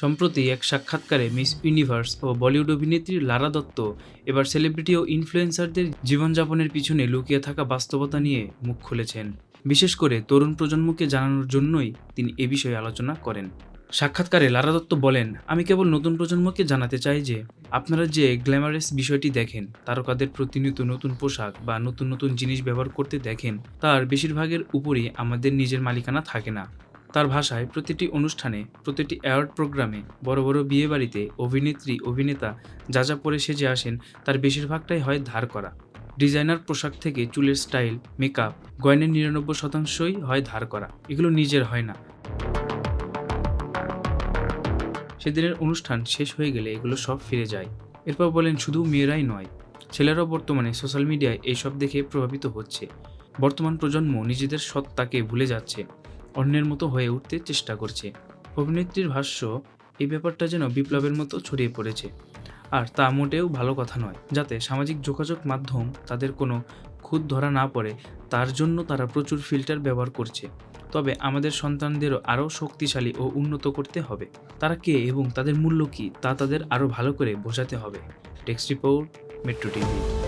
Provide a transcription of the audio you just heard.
সম্প্রতি এক সাক্ষাৎকারে মিস ইউনিভার্স ও বলিউড অভিনেত্রী লারা দত্ত এবার সেলিব্রিটি ও ইনফ্লুয়েন্সারদের জীবনযাপনের পিছনে লুকিয়ে থাকা বাস্তবতা নিয়ে মুখ খুলেছেন। বিশেষ করে তরুণ প্রজন্মকে জানানোর জন্যই তিনি এ বিষয়ে আলোচনা করেন। সাক্ষাৎকারে লারা দত্ত বলেন, আমি কেবল নতুন প্রজন্মকে জানাতে চাই যে, আপনারা যে গ্ল্যামারাস বিষয়টি দেখেন, তারকাদের প্রতিনিয়ত নতুন পোশাক বা নতুন নতুন জিনিস ব্যবহার করতে দেখেন, তার বেশিরভাগের উপরই আমাদের নিজের মালিকানা থাকে না। তার ভাষায় প্রতিটি অনুষ্ঠানে, প্রতিটি অ্যাওয়ার্ড প্রোগ্রামে বড় বড় বিয়ে বাড়িতে অভিনেত্রী, অভিনেতা যা যা পরে সেজে আসেন, তার বেশিরভাগটাই হয় ধার করা। ডিজাইনার পোশাক থেকে চুলের স্টাইল, মেকআপ গয়নের নিরানব্বই শতাংশই হয় ধার করা। এগুলো নিজের হয় না। সেদিনের অনুষ্ঠান শেষ হয়ে গেলে এগুলো সব ফিরে যায়। এরপর বলেন, শুধু মেয়েরাই নয়, ছেলেরাও বর্তমানে সোশ্যাল মিডিয়ায় এইসব দেখে প্রভাবিত হচ্ছে। বর্তমান প্রজন্ম নিজেদের সত্তাকে ভুলে যাচ্ছে। অন্যের মতো হয়ে উঠতে চেষ্টা করছে। অভিনেত্রীর ভাষ্য, এই ব্যাপারটা যেন বিপ্লবের মতো ছড়িয়ে পড়েছে। আর তা মোটেও ভালো কথা নয়, যাতে সামাজিক যোগাযোগ মাধ্যম তাদের কোনো খুদ ধরা না পড়ে, তার জন্য তারা প্রচুর ফিল্টার ব্যবহার করছে। তবে আমাদের সন্তানদেরও আরও শক্তিশালী ও উন্নত করতে হবে। তারা কে এবং তাদের মূল্য কী, তা তাদের আরও ভালো করে বোঝাতে হবে। Text report, metro TV.